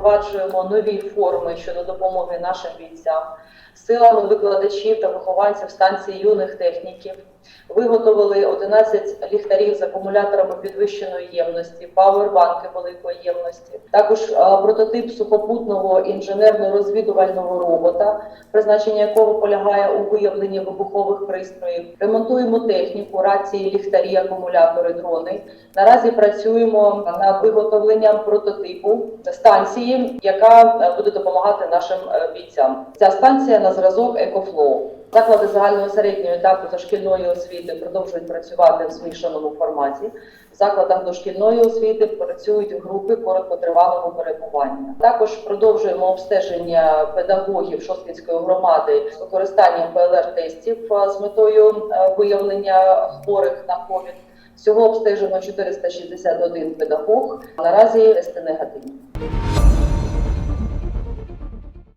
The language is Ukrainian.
запроваджуємо нові форми щодо допомоги нашим бійцям, силами викладачів та вихованців станції юних техніків. Виготовили 11 ліхтарів з акумуляторами підвищеної ємності, павербанки великої ємності. Також е, прототип сухопутного інженерно-розвідувального робота, призначення якого полягає у виявленні вибухових пристроїв. Ремонтуємо техніку, рації, ліхтарі, акумулятори, дрони. Наразі працюємо над виготовленням прототипу станції, яка е, буде допомагати нашим е, бійцям. Ця станція на зразок EcoFlow. Заклади загального середнього етапу дошкільної освіти продовжують працювати в змішаному форматі. В закладах дошкільної освіти працюють групи короткотривалого перебування. Також продовжуємо обстеження педагогів Шосткінської громади з використанням ПЛР-тестів е, з метою виявлення хворих на ковід. Всього обстежено 461 педагог. Наразі тести негативні.